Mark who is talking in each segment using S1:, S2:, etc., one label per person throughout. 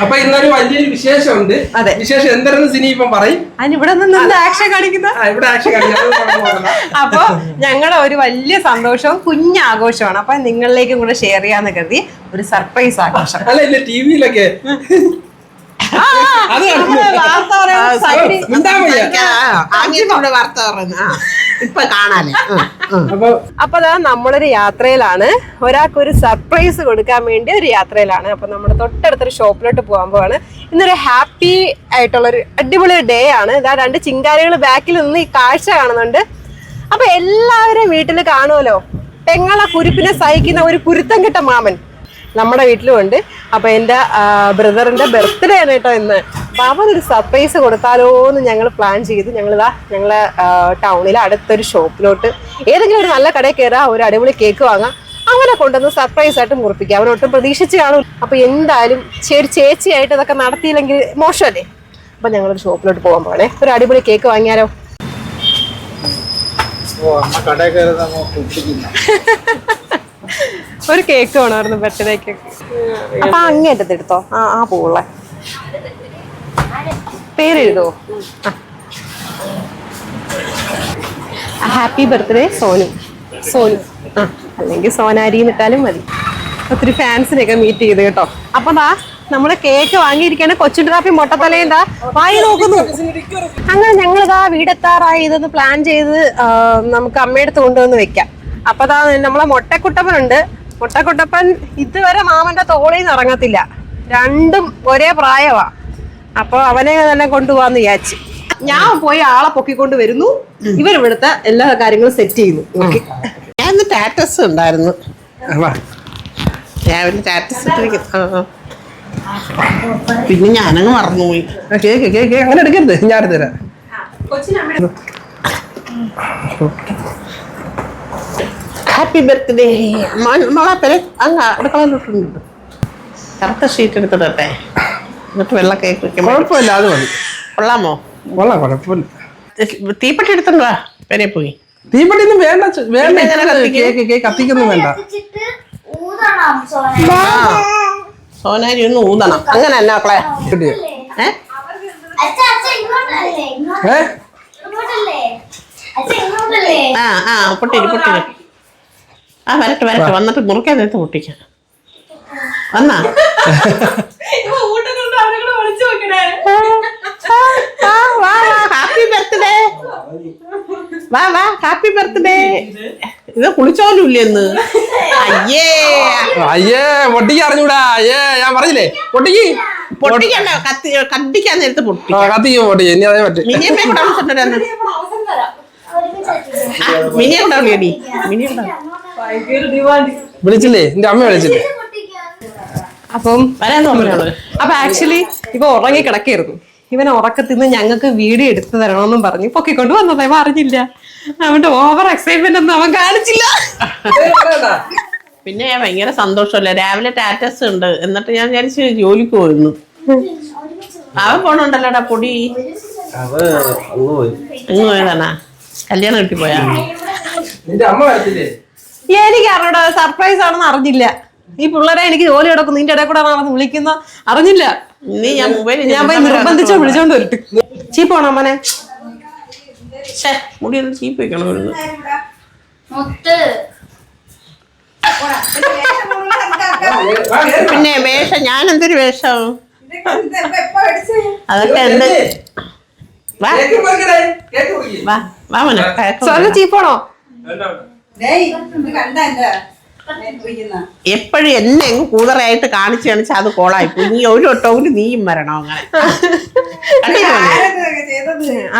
S1: അപ്പൊ ഇന്നൊരു വലിയൊരു വിശേഷം ഉണ്ട്
S2: അതെ.
S1: വിശേഷം എന്തായിരുന്നു സിനി ഇപ്പം പറയും?
S2: അതിന് ഇവിടെ നിന്ന് ആക്ഷൻ കാണിക്കുന്ന
S1: ഇവിടെ ആക്ഷൻ
S2: അപ്പൊ ഞങ്ങളെ ഒരു വലിയ സന്തോഷവും കുഞ്ഞാഘോഷമാണ് അപ്പൊ നിങ്ങളിലേക്കും കൂടെ ഷെയർ ചെയ്യാന്ന് കരുതി ഒരു സർപ്രൈസ് ആഘോഷം.
S1: അല്ല ഇല്ല ടിവിയിലൊക്കെ
S2: ആ,
S1: അത്
S2: നമ്മൾ വാർത്ത പറയുന്ന
S3: ഇപ്പൊ കാണാലേ ആ, ആ.
S1: അപ്പൊ
S2: അതാ നമ്മളൊരു യാത്രയിലാണ്. ഒരാൾക്ക് ഒരു സർപ്രൈസ് കൊടുക്കാൻ വേണ്ടി ഒരു യാത്രയിലാണ്. അപ്പൊ നമ്മൾ തൊട്ടടുത്തൊരു ഷോപ്പിലോട്ട് പോകാൻ പോവാണ്. ഇന്നൊരു ഹാപ്പി ആയിട്ടുള്ള ഒരു അടിപൊളി ഡേ ആണ്. ഇതാ രണ്ട് ചിങ്കാരികൾ ബാക്കിൽ നിന്ന് ഈ കാഴ്ച കാണുന്നുണ്ട്. അപ്പൊ എല്ലാവരും വീട്ടിൽ കാണുമല്ലോ? പെങ്ങളെ കുരുപ്പിനെ സഹിക്കുന്ന ഒരു കുരുത്തം കിട്ട മാമൻ നമ്മുടെ വീട്ടിലും ഉണ്ട്. അപ്പൊ എന്റെ ബ്രദറിന്റെ ബർത്ത്ഡേ ആണ് കേട്ടോ ഇന്ന്. അവനൊരു സർപ്രൈസ് കൊടുത്താലോ എന്ന് ഞങ്ങൾ പ്ലാൻ ചെയ്ത്. ഞങ്ങളിതാ ഞങ്ങളെ ടൗണിലെ അടുത്തൊരു ഷോപ്പിലോട്ട് ഏതെങ്കിലും ഒരു നല്ല കടയിൽ കയറാ ഒരു അടിപൊളി കേക്ക് വാങ്ങാം. അവനെ കൊണ്ടുവന്ന് സർപ്രൈസ് ആയിട്ട് മുറിപ്പിക്കുക അവനൊട്ടും പ്രതീക്ഷിച്ച് കാണും അപ്പൊ എന്തായാലും ചെറു ചേച്ചിയായിട്ട് ഇതൊക്കെ നടത്തിയില്ലെങ്കിൽ മോശമല്ലേ? അപ്പൊ ഞങ്ങളൊരു ഷോപ്പിലോട്ട് പോകാൻ പോകണേ ഒരു അടിപൊളി കേക്ക് വാങ്ങിയാലോ? ഒരു കേക്ക് വേണമായിരുന്നു ബർത്ത്ഡേ കേക്ക് അപ്പൊ അങ്ങേറ്റത്തെടുത്തോ ആ ആ പൂവുള്ള. പേരെഴുതോ? Happy birthday Sonu. സോനു. ആ അല്ലെങ്കിൽ സോനാരി എന്നിട്ടാലും മതി. ഒത്തിരി ഫാൻസിനെയൊക്കെ മീറ്റ് ചെയ്ത് കേട്ടോ. അപ്പൊ ദാ നമ്മൾ കേക്ക് വാങ്ങിയിരിക്കാണ് കൊച്ചുണ്ടി കാപ്പി മുട്ടത്തലേന്താ വായി നോക്കുന്നു. അങ്ങനെ ഞങ്ങൾ ഇതാ വീടെത്താറായി. ഇതൊന്ന് പ്ലാൻ ചെയ്ത് നമുക്ക് അമ്മയടുത്ത് കൊണ്ടുവന്ന് വെക്കാം. അപ്പൊ ദാ നമ്മളെ മുട്ടക്കുട്ടപ്പനുണ്ട്. മുട്ടക്കുട്ടപ്പൻ ഇതുവരെ മാമന്റെ തോളിൽ നിന്ന് ഇറങ്ങത്തില്ല. രണ്ടും ഒരേ പ്രായമാ അപ്പൊ അവനെ തന്നെ കൊണ്ടുപോവാന്ന് വിചാരിച്ചു. ഞാൻ പോയി ആളെ പൊക്കിക്കൊണ്ട് വരുന്നു. ഇവർ ഇവിടുത്തെ എല്ലാ കാര്യങ്ങളും സെറ്റ് ചെയ്യുന്നു.
S3: ഞാൻ ഇന്ന് ടാറ്റസ് ഉണ്ടായിരുന്നു. ആ. പിന്നെ ഞാനങ്ങ് മറന്നുപോയി.
S1: കേക്ക് കേക്ക് അങ്ങനെ എടുക്കരുത്. ഞാൻ എടുത്ത് തരാം.
S3: ഹാപ്പി ബർത്ത്ഡേ മോളെ പേര് അങ്ങ് അടുക്കളയിലോട്ടുണ്ട് കറുത്ത ഷീറ്റ് എടുത്തിടട്ടെ. എന്നിട്ട് വെള്ള കേക്ക് വെക്കുമ്പോൾ
S1: കുഴപ്പമില്ല അത് മതി.
S3: കൊള്ളാമോ?
S1: കൊള്ളാം കുഴപ്പമില്ല.
S3: തീപ്പെട്ടി എടുത്തോണ്ട് പേരെ പോയി.
S1: തീപ്പെട്ടി ഒന്നും വേണ്ട. വേണ്ട? കേക്ക് കേക്ക് കത്തിക്കൊന്നും വേണ്ട.
S3: സോനാരി ഒന്ന് ഊതണം. അങ്ങനെ എന്നാ മക്കളെ. ആ ആ പൊട്ടിരി പൊട്ടിരി ആ വരട്ടെ വരട്ടെ. വന്നിട്ട് മുറുക്കാൻ നേരത്തെ പൊട്ടിക്കാം. വന്നാ? ഹാപ്പി ബർത്ത്ഡേ വാ വാ ഹാപ്പി ബർത്ത്ഡേ ഇത് കുളിച്ചോലും ഇല്ലെന്ന് അയ്യേ.
S1: അയ്യേ പൊട്ടിക്ക് അറിഞ്ഞൂടാ. അയ്യേ ഞാൻ പറഞ്ഞില്ലേ? പൊട്ടിക്ക്.
S3: പൊട്ടിക്കണ്ട? കത്തി കത്തിക്കാൻ നേരത്തെ പൊട്ടി
S1: കത്തിക്ക് പൊട്ടിക്ക്. ഇനി അതേ പറ്റും.
S3: മിനിയമ്മയെ കൂടെ വിളിച്ചിട്ടുണ്ടായിരുന്നു മിനിയെ കൂടെ വിളിയടി മിനിയെ കൂടെ
S1: വിളിച്ചില്ലേ? എന്റെ അമ്മ വിളിച്ചില്ലേ?
S2: അപ്പം
S3: വരാൻ തോന്നുന്നു
S2: അപ്പൊ ആക്ച്വലി ഇപ്പൊ ഉറങ്ങി കിടക്കായിരുന്നു. ഇവൻ ഉറക്കത്തിൽ നിന്ന് ഞങ്ങൾക്ക് വീഡിയോ എടുത്തു തരണമെന്നും പറഞ്ഞു പൊക്കിക്കൊണ്ട് വന്നതേ. പറഞ്ഞില്ല അവന്റെ ഓവർ എക്സൈറ്റ്മെന്റ് ഒന്നും അവൻ കാണിച്ചില്ല.
S3: പിന്നെ ഞാൻ ഭയങ്കര സന്തോഷമല്ലേ? രാവിലെ ടാറ്റസ് ഉണ്ട്. എന്നിട്ട് ഞാൻ വിചാരിച്ചു ജോലിക്ക് പോയിരുന്നു. അവൻ പോണുണ്ടല്ലോടാ പൊടി? അങ്ങ് പോയതാണാ? കല്യാണം കിട്ടി പോയാ?
S2: എനിക്ക് അറിഞ്ഞൂടാ സർപ്രൈസ് ആണെന്ന് അറിഞ്ഞില്ല. ഈ പിള്ളേരെ എനിക്ക് ജോലി കിടക്കും നിന്റെ ഇടയിൽ കൂടെ നടന്ന് വിളിക്കുന്ന അറിഞ്ഞില്ല.
S3: നീ ഞാൻ മൊബൈൽ
S2: ഞാൻ പോയി നിർബന്ധിച്ചോ വിളിച്ചോണ്ട് വരട്ട്. ചീപ്പാണോ മോനെ?
S3: മുടി ഒന്ന് ചീപ്പ് വെക്കണമായിരുന്നു പിന്നെ വേഷം ഞാൻ എന്തൊരു വേഷം? അതൊക്കെ എന്താ? വാ. വാ മോനെ
S2: ചീപ്പോണോ
S3: എപ്പോഴും എന്നെ അങ്ങ് കൂതറയായിട്ട് കാണിച്ചു കാണിച്ചാൽ അത് കോളായിപ്പോ നീ ഒരു വട്ടമെങ്കിലും നീയും വരണം അങ്ങനെ?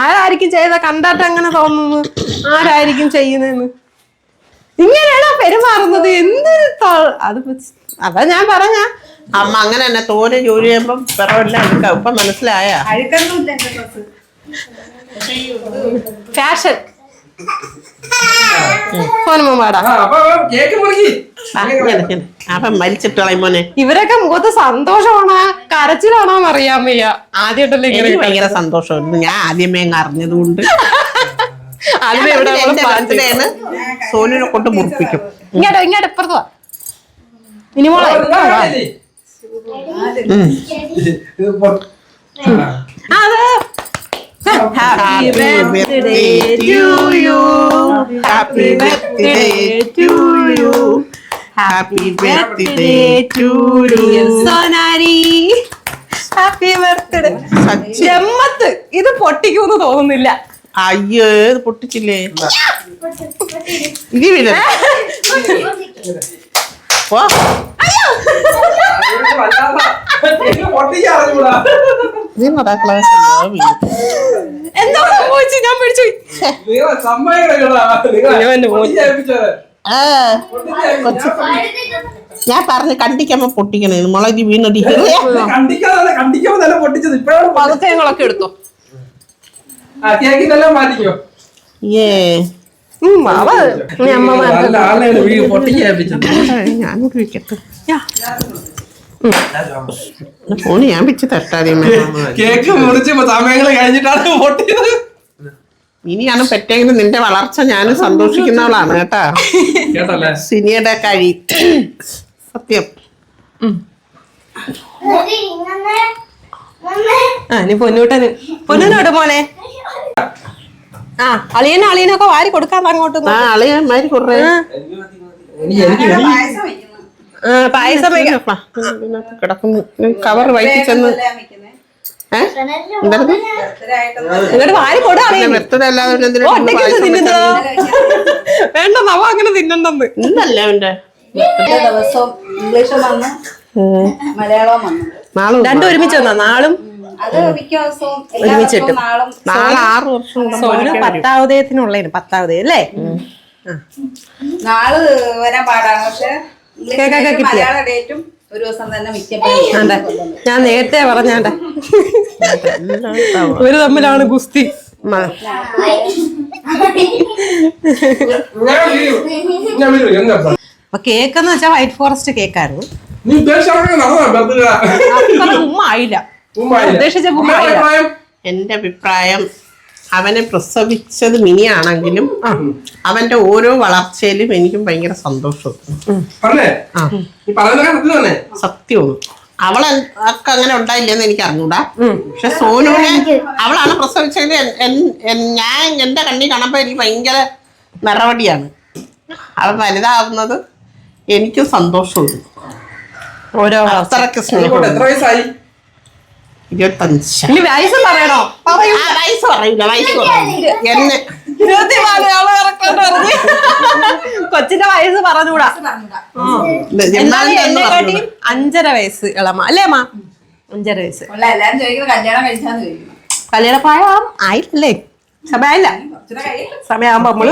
S2: ആരായിരിക്കും ചെയ്ത കണ്ടാട്ട് അങ്ങനെ തോന്നുന്നു? ആരായിരിക്കും ചെയ്യുന്നതെന്ന്? ഇങ്ങനെയാണോ പെരുമാറുന്നത്? എന്ത് അത് അതാ ഞാൻ പറഞ്ഞ.
S3: അമ്മ അങ്ങനെ തന്നെ തോനെ ജോലി ചെയ്യുമ്പോ പിറവെല്ലാം എടുക്കാം. ഇപ്പൊ മനസ്സിലായ.
S2: ഫാഷൻ
S1: അപ്പൊ കേക്ക് മുറിക്ക്.
S3: അപ്പൊ മരിച്ചിട്ട് കളയും മോനെ
S2: ഇവരൊക്കെ മുഖത്ത് സന്തോഷമാണോ കരച്ചിലാണോ അറിയാൻ വയ്യ ആദ്യമായിട്ടല്ലേ ഇങ്ങനെ
S3: എനിക്ക് ഭയങ്കര സന്തോഷമായിരുന്നു ഞാൻ ആദ്യമേ അങ്ങ് അറിഞ്ഞതുകൊണ്ട്
S2: അതിന് ഇവിടെ
S3: സോനുവിനെ കൊണ്ട് മുറിപ്പിക്കും
S2: ഇങ്ങോട്ടോ ഇങ്ങോട്ട് ഇപ്പുറത്ത് വാ ഇനി മോളെ അത് happy birthday to you
S3: happy birthday to you happy birthday to you
S2: Sonari happy birthday
S3: Sachi
S2: ജമ്മത്ത്. ഇത് പൊട്ടിക്കൂന്ന് തോന്നുന്നില്ല.
S3: അയ്യോ ഇത് പൊട്ടിച്ചില്ലേ? ഇത് വീഴ നടാക്കളെ
S2: എന്താ സംഭവിച്ചു? ഞാൻ പിടിച്ചു ഞാൻ
S3: ഞാൻ പറഞ്ഞു കണ്ടിക്കുമ്പോ പൊട്ടിക്കണേ മുളകി വീണടി
S1: പൊട്ടി-
S2: എടുത്തോ.
S3: ഏ.
S2: ഉം, അവ
S3: ഫോണ് ഞാൻ പിച്ച് തട്ടാതെ
S1: കേക്ക് മുറിച്ച് സമയങ്ങൾ കഴിഞ്ഞിട്ടാണ് വോട്ട് ചെയ്തത്
S3: ഇനിയാണ് പറ്റെങ്കിലും നിന്റെ വളർച്ച ഞാൻ സന്തോഷിക്കുന്നവളാണ് കേട്ടാ.
S1: കേട്ടല്ലേ?
S3: സിനിയുടെ കഴി. സത്യം.
S2: ആ നീ പൊന്നൂട്ടന്. പൊന്നൂട്ടോട്ട് മോനെ. ആ അളിയനും അളിയനൊക്കെ വാരി കൊടുക്കാൻ അങ്ങോട്ട്
S3: ആ അളിയന്മാര് കുറേ.
S1: എനിക്ക് എനിക്ക്
S2: ആ, പായസം
S3: കിടക്കുന്നു. കവർ ചെന്ന്
S2: വാരി? വേണ്ട നവ അങ്ങനെ തിന്നണ്ടെന്ന്.
S3: ഇന്നല്ലേ അവന്റെ
S4: എല്ലാ ദിവസവും ഇംഗ്ലീഷും വന്ന്. മലയാളവും വന്നു.
S3: നാളെ
S2: രണ്ടും ഒരുമിച്ച് വന്നാ? നാളും? ഒരുമിച്ചിട്ട്.
S4: നാളും
S3: ആറ് വർഷം.
S2: പത്താവതയത്തിനുള്ളതിന് പത്താവതയം അല്ലേ?
S4: നാൾ വരാൻ പാടാണ് പക്ഷെ
S2: കേക്കൊക്കെ കിട്ടിയ
S4: ഒരു ദിവസം തന്നെ മിക്കപ്പോഴും
S2: ഞാൻ നേരത്തെ പറഞ്ഞാണ്ട? ഒരു തമ്മിലാണ് ഗുസ്തി.
S1: കേക്കെന്ന്
S2: വെച്ചാ കേക്ക് എന്ന് വെച്ചാൽ വൈറ്റ് ഫോറസ്റ്റ് കേക്കായിരുന്നു ഉമ്മ ആയില്ല ഉദ്ദേശിച്ച ഉമ്മ
S3: എന്റെ അഭിപ്രായം അവനെ പ്രസവിച്ചത് മിനിയാണെങ്കിലും അവന്റെ ഓരോ വളർച്ചയിലും എനിക്കും ഭയങ്കര
S1: സന്തോഷം. സത്യമാണ്
S3: സത്യവും ഒക്കെ അങ്ങനെ ഉണ്ടായില്ലെന്ന് എനിക്ക് അറിഞ്ഞൂടാ. പക്ഷെ സോനുവിനെ അവളാണ് പ്രസവിച്ചത്. ഞാൻ എന്റെ കണ്ണി കാണുമ്പോ എനിക്ക് ഭയങ്കര നിറവടിയാണ്. അവൾ വലുതാവുന്നത് എനിക്കും സന്തോഷമുണ്ട്.
S2: ഓരോ
S1: അത്രയ്ക്ക്
S3: സ്നേഹം
S1: എത്ര വയസ്സായി?
S3: ഇരുപത്തഞ്ച്.
S2: ഇനി വയസ്സ് പറയണോ? പറയൂ.
S3: ആ, വയസ്സ് പറയില്ല വയസ്സ് പറയില്ല എന്നെ.
S2: ഇരുപത്തിനാല് ആൾ കൊച്ചിന്റെ വയസ്സ് പറഞ്ഞൂടാ
S3: ഇത്
S2: എന്നാലും
S3: എന്ന്.
S2: അഞ്ചര വയസ്സ് ഇളമ. അല്ലേ അമ്മ? അഞ്ചര വയസ്സ്.
S4: ഉള്ള എല്ലാരും ചോദിക്കുന്നത് കല്യാണം കഴിച്ചാന്ന് ചോദിക്കുന്നു.
S2: കല്യാണപ്രായം ആയില്ലേ സമയമില്ല.
S4: കുറച്ചുകൂടെ കഴിയും
S2: സമയമാകുമ്പോ നമ്മൾ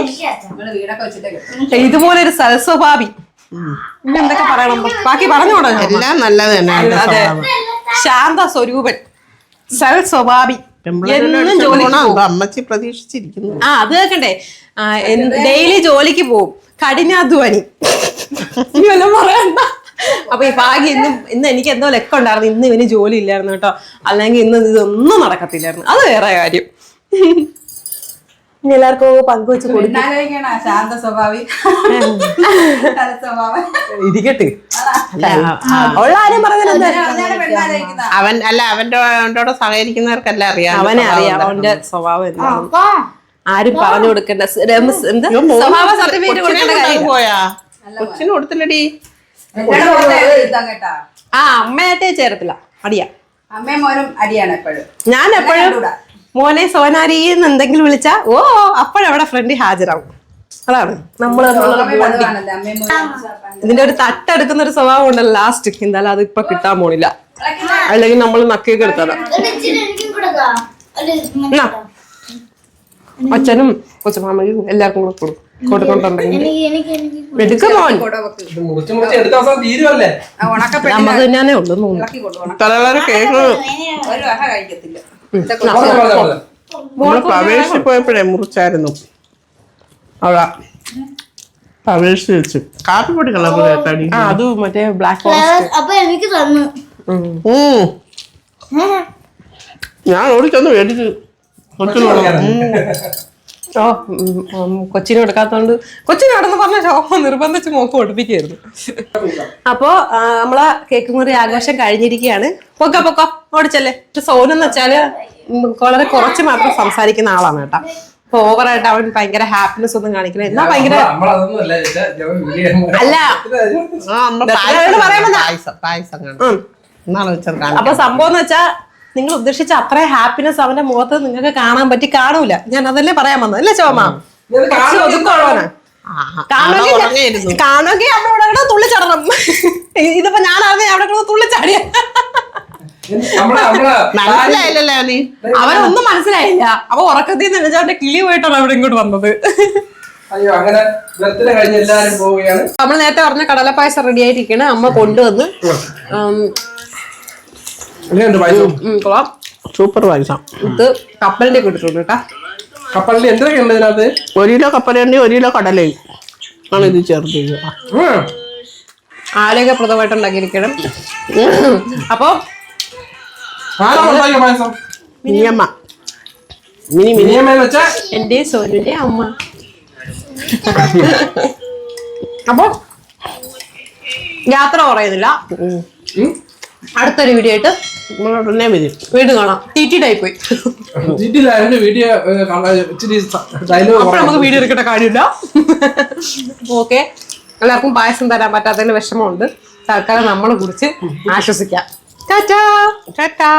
S4: നമ്മൾ വീടൊക്കെ വെച്ചിട്ട് കിട്ടും.
S2: ഇതുപോലെ ഒരു സൽസ്വഭാവി എന്തൊക്കെ പറയണം? ബാക്കി പറഞ്ഞോടോ
S3: എല്ലാം നല്ലത് തന്നെ അവന്റെ
S2: അതെ.
S3: സ്വഭാവം.
S2: ശാന്ത സ്വരൂപൻ. സൽ സ്വഭാവി.
S3: പെമ്പിള്ളേരുടെ
S2: എന്നും
S3: അടുത്ത്
S2: ജോലിക്ക് പോകും.
S3: അമ്മച്ചി പ്രതീക്ഷിച്ചിരിക്കുന്നു.
S2: ആ അത് കേക്കണ്ടേ? ഡെയിലി ജോലിക്ക് പോവും കഠിനാധ്വാനി. ഇനി വല്ലതും പറയണ്ട. അപ്പൊ ഈ ഭാഗ്യം ഇന്നും ഇന്ന് എനിക്ക് എന്തോ ലെക്ക ഉണ്ടായിരുന്നു. ഇന്ന് ഇവന് ജോലി ഇല്ലായിരുന്നു കേട്ടോ. അല്ലെങ്കിൽ ഇന്ന് ഇതൊന്നും നടക്കത്തില്ലായിരുന്നു. അത് വേറെ കാര്യം. ഇനി എല്ലാവർക്കും പങ്കുവെച്ച്
S4: ശാന്ത സ്വഭാവി. സ്വഭാവം.
S2: ഇരിക്കട്ടെ. ഉള്ള ആരും പറഞ്ഞില്ല
S3: അവൻ അല്ല അവന്റെ അവന്റെ സഹകരിക്കുന്നവർക്കെല്ലാം അറിയാം.
S2: അവനെ അറിയാം അവന്റെ സ്വഭാവം എന്താണ്. ആരും പറഞ്ഞു കൊടുക്കണ്ട. എന്ത്? സ്വഭാവ സർട്ടിഫിക്കറ്റ് കാര്യം.
S3: പോയാ കൊച്ചിന് കൊടുത്തില്ലടി.
S2: ആ അമ്മയായിട്ടേ ചേരത്തില്ല. അടിയാ.
S4: അമ്മയും മോനും അടിയാണ് എപ്പോഴും.
S2: ഞാൻ എപ്പോഴും. മോനെ സോനാരിന്ന് എന്തെങ്കിലും വിളിച്ചാ ഓ അപ്പോഴവിടെ ഫ്രണ്ട് ഹാജരാകും അതാണ്. നമ്മൾ
S4: മോനും
S2: ഇതിന്റെ ഒരു തട്ടെടുക്കുന്ന ഒരു സ്വഭാവം ഉണ്ടല്ലോ ലാസ്റ്റ് എന്തായാലും അത് ഇപ്പൊ കിട്ടാൻ പോണില്ല. അല്ലെങ്കിൽ നമ്മൾ നക്കിയൊക്കെ എടുത്തതാ. അച്ഛനും കൊച്ചുമാമയും എല്ലാവർക്കും കൂടെ കൊടുക്കും കൊടുക്കൊണ്ടുണ്ടെങ്കിൽ എടുക്കും മോൻ. നമുക്ക് തന്നെയാണേ ഉള്ളൂ
S3: തലകളൊരു കേക്ക്. നമ്മൾ പോയപ്പോഴേ മുറിച്ചായിരുന്നു. അവിടെ പ്രവേശിച്ച്. വെച്ചു കാപ്പി പൊടി കളർ കേട്ടാടി
S2: ആ അത് മറ്റേ ബ്ലാക്ക്
S5: ഫ്ലവേഴ്സ് അപ്പൊ എനിക്ക് തന്നു.
S3: ഞാൻ ഓടിച്ചു മേടിച്ചു കൊച്ചിനോട്
S2: ഓ കൊച്ചിന് കൊടുക്കാത്തോണ്ട് കൊച്ചിന് കടന്ന് പറഞ്ഞ ശോഭ നിർബന്ധിച്ച് മോക്ക് ഓടിപ്പിക്കായിരുന്നു അപ്പോ നമ്മളെ കേക്ക് മുറി ആഘോഷം കഴിഞ്ഞിരിക്കുകയാണ് പൊക്ക പൊക്ക ഓടിച്ചല്ലേ പക്ഷെ സോനു എന്ന് വെച്ചാൽ വളരെ കുറച്ച് മാത്രം സംസാരിക്കുന്ന ആളാണ് കേട്ടോ അപ്പൊ ഓവറായിട്ട് അവൻ ഭയങ്കര ഹാപ്പിനെസ് ഒന്നും കാണിക്കുന്നത് എന്നാ ഭയങ്കര
S1: അല്ല
S3: പറയുമ്പോ
S2: അപ്പൊ സംഭവം എന്ന് വെച്ചാ നിങ്ങൾ ഉദ്ദേശിച്ച അത്ര ഹാപ്പിനെസ് അവന്റെ മുഖത്ത് നിങ്ങൾക്ക് കാണാൻ പറ്റി കാണൂല. ഞാൻ അതല്ലേ പറയാൻ വന്നത്. അല്ലേ ചോമാ? കാണുമെങ്കിൽ അവിടെ ഇവിടെ തുള്ളിച്ചടണം. ഇതിപ്പോ ഞാൻ അറിഞ്ഞ അവിടെ കിടന്ന് തുള്ളിച്ചാടിയ.
S3: മനസ്സിലായില്ലല്ലോ നീ.
S2: അവനൊന്നും മനസ്സിലായില്ല. അവ ഉറക്കത്തിൽ നിന്ന് അവന്റെ കിളി പോയിട്ടാണ് അവിടെ ഇങ്ങോട്ട് വന്നത്.
S1: അയ്യോ അങ്ങനെ ബർത്ത്ഡേ കഴിഞ്ഞ് എല്ലാവരും പോവുകയാണ്.
S2: നമ്മൾ നേരത്തെ പറഞ്ഞ കടലപ്പായസം റെഡി ആയിട്ടിരിക്കണ. അമ്മ കൊണ്ടുവന്ന്
S1: എങ്ങനെയുണ്ട് പായസം.
S2: കൊള്ളാം.
S3: സൂപ്പർ പായസം.
S2: ഇത് കപ്പലിന്റെ കിട്ടിട്ടുണ്ട് കേട്ടാ.
S1: കപ്പലിൽ എന്തൊക്കെ ഉണ്ട് ഇതിനകത്ത്?
S3: ഒരു കിലോ കപ്പലണ്ടി ഒരു കിലോ കടലയും ആണ് ഇത് ചേർത്തിരിക്കുക.
S2: ആരോഗ്യപ്രദമായിട്ട് ഉണ്ടാക്കിയിരിക്കണം. അപ്പൊ
S3: മിനിയമ്മ. മിനി മിനി
S1: മിനിയമ്മയെന്ന് വെച്ചാ?
S2: എന്റെ സോനുന്റെ അമ്മ. അപ്പോ യാത്ര പറയുന്നില്ല. അടുത്തൊരു വീഡിയോ ആയിട്ട്
S3: ഉടനെ വരും.
S2: വീണ്ടും കാണാം. തീറ്റിട്ടായി പോയി
S1: വീഡിയോ
S2: അപ്പൊ നമുക്ക് വീഡിയോ എടുക്കേണ്ട കാര്യമില്ല. ഓക്കെ എല്ലാവർക്കും പായസം തരാൻ പറ്റാത്തതിന് വിഷമമുണ്ട്. തൽക്കാലം നമ്മളെ കുറിച്ച് ആശ്വസിക്കാം. ടാറ്റാ
S3: ടാറ്റാ